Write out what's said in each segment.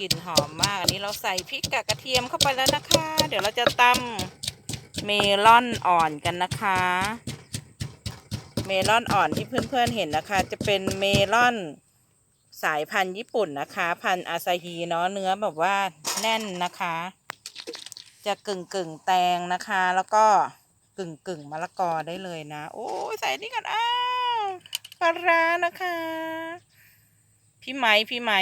กลิ่นหอมมาก อันนี้เราใส่พริกกับกระเทียมเข้าไปแล้วนะคะ เดี๋ยวเราจะตำเมลอนอ่อนกันนะคะ เมลอนอ่อนที่เพื่อนๆเห็นนะคะ จะเป็นเมลอนสายพันธุ์ญี่ปุ่นนะคะ พันธุ์อาซาฮีเนาะเนื้อแบบว่าแน่นนะคะ จะกึ่งกึ่งแตงนะคะ แล้วก็กึ่งกึ่งมะละกอได้เลยนะ โอ้ยใส่นี่กันอ้าวปลาร้านะคะ พี่ไม้พี่ไม้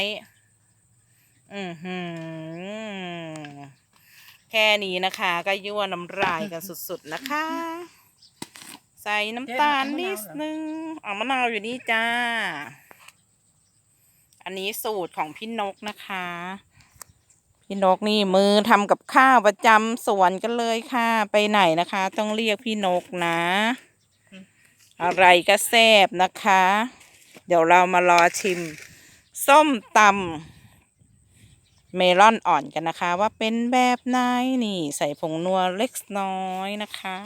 อือหือ แค่นี้นะคะ ก็ยั่วน้ำลายกันสุดๆนะคะ ใส่น้ำตาลนิดนึงเอามะนาวอยู่นี่จ้า อันนี้สูตรของพี่นกนะคะ พี่นกนี่มือทำกับข้าวประจำสวนกันเลยค่ะ ไปไหนนะคะ ต้องเรียกพี่นกนะ อะไรก็แซ่บนะคะ เดี๋ยวเรามารอชิม ส้มตำ เมลอนอ่อนกันนะคะ ว่าเป็นแบบไหนนี่ ใส่ผงนัวเล็กน้อยนะคะ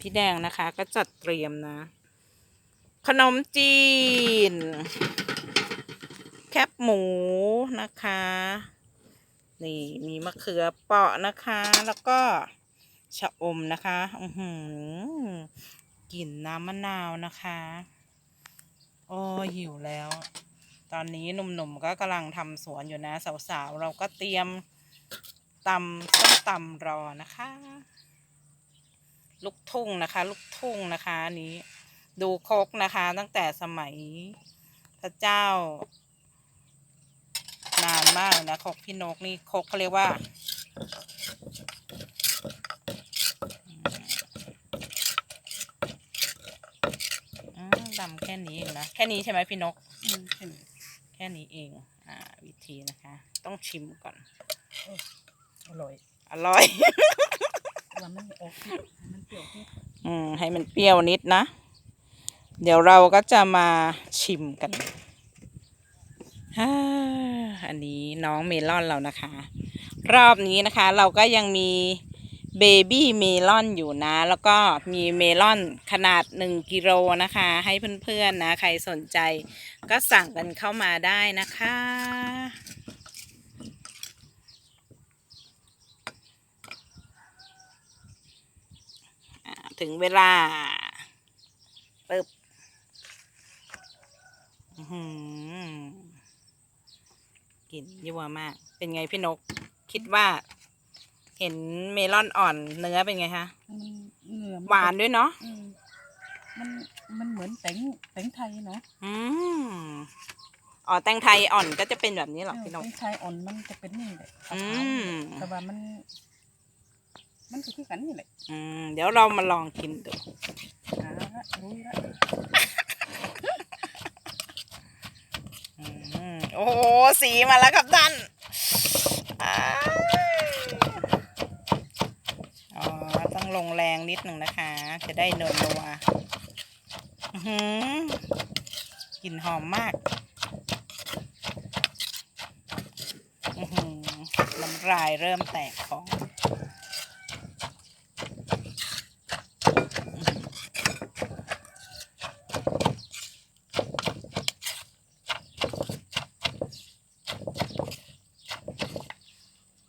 พี่แดงนะคะ ก็จัดเตรียมนะ ขนมจีน แคบหมูนะคะ นี่มีมะเขือเปราะนะคะ แล้วก็ชะอมนะคะอือหือกลิ่นน้ำมะนาวนะคะ โอ้หิวแล้ว ตอนนี้หนุ่มๆก็กำลังทำสวนอยู่นะ สาวๆ เราก็เตรียมตำส้มตำรอนะคะ ลูกทุ่งนะคะ ลูกทุ่งนะคะนี้ ดูโคกนะคะ ตั้งแต่สมัยพระเจ้านานมากนะคกพี่นกนี่โคกเขาเรียกว่า ดำแค่นี้เองนะ แค่นี้ใช่ไหมพี่นก อืมเห็น ค่นี้เองอ่าวิธีนะคะ ต้องชิมก่อน อร่อย อร่อยว่ามันออกเปรี้ยวมันเปรี้ยวที่อืมให้มันเปรี้ยวนิดนะ เดี๋ยวเราก็จะมาชิมกันฮ่าอันนี้น้องเมลอนเรานะคะ รอบนี้นะคะ เราก็ยังมี เบบี้เมลอนอยู่นะ แล้วก็มีเมลอนขนาด 1กิโลนะคะ ให้เพื่อนๆนะ ใครสนใจก็สั่งกันเข้ามาได้นะคะ ถึงเวลาปึ๊บหือกลิ่นยั่วมาก เป็นไงพี่นก คิดว่า เห็นเมลอนอ่อนเนื้อเป็นไงคะมันเนื้อมัหวานด้วยเนาะอืมมันมันเหมือนแตงแตงไทยเนาะอืมอ๋อแตงไทยอ่อนก็จะเป็นแบบนี้เหรอพี่นแตกงไทยอ่อนมันจะเป็นนี่แหละขาวอืๆมแต่ว่ามัน มันก็คือกันนี่แหละอืมเดี๋ยวเรามาลองกินดูหาละรู้ละอืมโอ้โหสีมาแล้วครับท่านอ้ายอ๋อ ต้องลงแรงนิดหนึ่งนะคะ จะได้นวลนัวอื้อหือกลิ่นหอมมากอื้อหือน้ำลายเริ่มแตกของ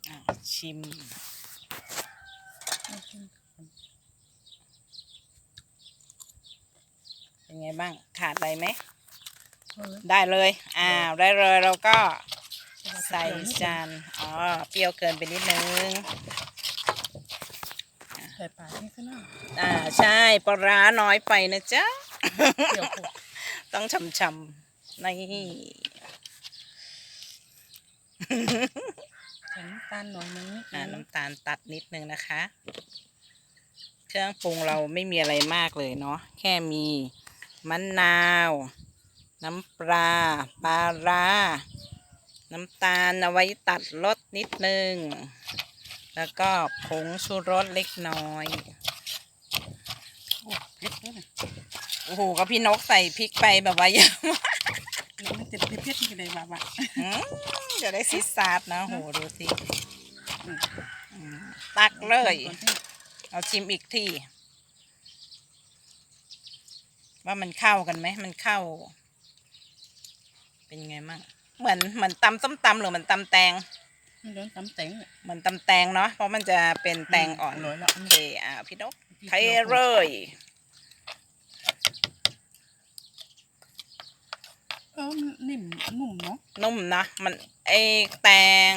อะชิม เป็นไงบ้างขาดอะไรไหมเออได้เลย อ้าว ได้เลยเราก็แต่ว่าจะใส่เปรี้ยวนิดจานอ๋อ เปรี้ยวเกินไปนิดนึง ใส่ปลานี่ก็น่าอ่า ใช่ ปลาร้าน้อยไปนะจ๊ะเปรี้ยวโคตรต้องช่ำๆนี่ใส่น้ำตาลหน่อยนึงนิดอ่านึงน้ำตาลตัดนิดนึงนะคะ เครื่องปรุงเราไม่มีอะไรมากเลยเนาะแค่มีมะนาว น้ำปลาปลาร้าน้ำตาลเอาไว้ตัดรสนิดนึง แล้วก็ผงชูรสเล็กน้อย โอ้เผ็ดเลยนะโอ้โหก็พี่นกใส่พริกไปแบบว่าเยอะมากแล้วมันจะเผ็ดๆนี่ก็เลยว่าว่าอืมจะได้ซิดซาดนะโหดูสิอืมอืมตักเลยก่อนที่ เอาชิมอีกทีว่ามันเข้ากันไหม มันเข้า เป็นไงมั่งเหมือนเหมือนตำส้มตำหรือเหมือนตำแตงมันโดนตำแตงเนี่ยเหมือนตำแตงเนาะเพราะมันจะเป็นแตงอ่อนร่อยละโอเคอ่าพี่นกเทเลยเออมันนิ่มนุ่มเนาะนุ่มนะมันไอแตง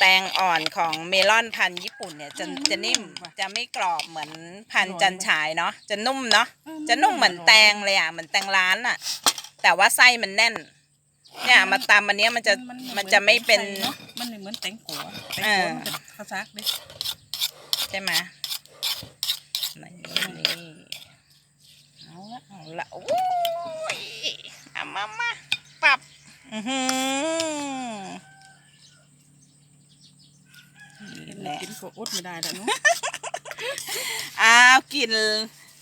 แตงอ่อนของเมลอนพันธุ์ญี่ปุ่นเนี่ยจะจะนิ่มจะไม่กรอบเหมือนพันธุ์จันฉายเนาะจะนุ่มเนาะเออจะนุ่มเหมือนแตงเลยอะเหมือนแตงร้านอะ แต่ว่าไส้มันแน่น เนี่ยมาตำอันเนี้ยมันจะมันจะไม่เป็นเนาะมันไม่เหมือนแตงกัวแตงเอกัวอมันจะคาซักดิใช่ไหมนี่นี่เอาละเอาละโอ้ยเอามามาปรับอือหือนี่แหละ กินก็อดไม่ได้แล้วเนาะอ้าวกลิน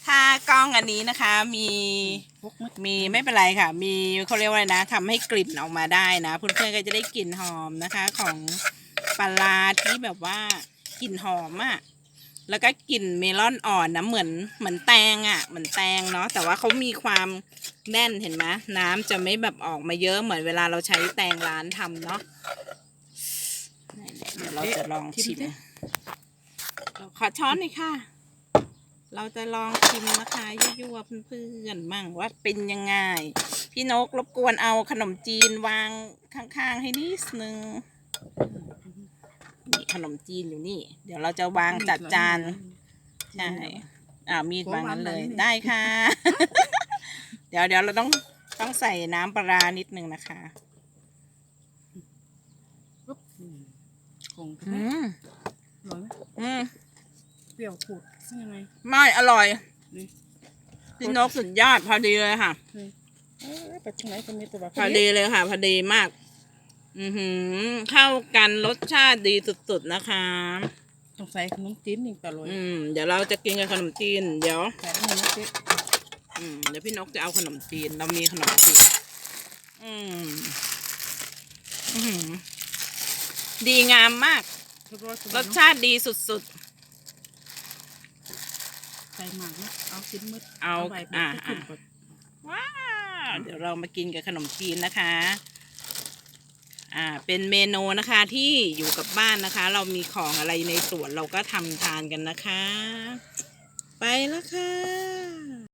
ถ้ากล้องอันนี้นะคะ มีพกมัดมีไม่เป็นไรค่ะ มีเขาเรียกว่าอะไรนะทำให้กลิ่นออกมาได้นะเพื่อนๆก็จะได้กลิ่นหอมนะคะ ของปลาร้าที่แบบว่ากลิ่นหอมอะ่ะแล้วก็กลิ่นเมลอนอ่อนนะเหมือนเหมือนแตงอะ่ะเหมือนแตงเนาะแต่ว่าเขามีความแน่นเห็นไหมน้ำจะไม่แบบออกมาเยอะเหมือนเวลาเราใช้แตงร้านทำเนาะ เดี๋ยวเราจะลองชิมขอช้อนหน่อยค่ะ เราจะลองชิมนะคะยั่วๆเพื่อนๆมั่งว่าเป็นยังไง พี่นกรบกวนเอาขนมจีนวางข้างๆให้นิดนึงนี่ขนมจีนอยู่นี่ เดี๋ยวเราจะวางจัดจานใช่อ่ามีดวางนั้นเลยได้ค่ะ เดี๋ยวเดี๋ยวเราต้องต้องใส่น้ำปลาร้านิดนึงนะคะ ปุ๊บอืม คงอืมอร่อยไหมอืมเปรี้ยวขูดซึ่งยังไง ไม่อร่อยนี่ พี่นกสุดยอดพอดีเลยค่ะ เฮ้ยเอ้ยไปตรงไหนก็มีแต่แบบพอดีเลยค่ะ พอดีมาก อือหือเข้ากันรสชาติดีสุดๆนะคะต้องใส่ขนมจีนอีกต่อเลยอืม เดี๋ยวเราจะกินกับขนมจีน เดี๋ยวใส่ได้ไหมนะเจ๊อืมเดี๋ยวพี่นกจะเอาขนมจีน เรามีขนมจีน อืม อือหือ ดีงามมากเรียบร้อยรสชาติดีสุดใส่หมากนะเอาชิ้นมืดเอาไว้อ่าขึ้นก่อนๆว้าวเดี๋ยวเรามากินกับขนมจีนนะคะ อ่า เป็นเมนูนะคะที่อยู่กับบ้านนะคะ เรามีของอะไรในสวนเราก็ทำทานกันนะคะ ไปแล้วค่ะ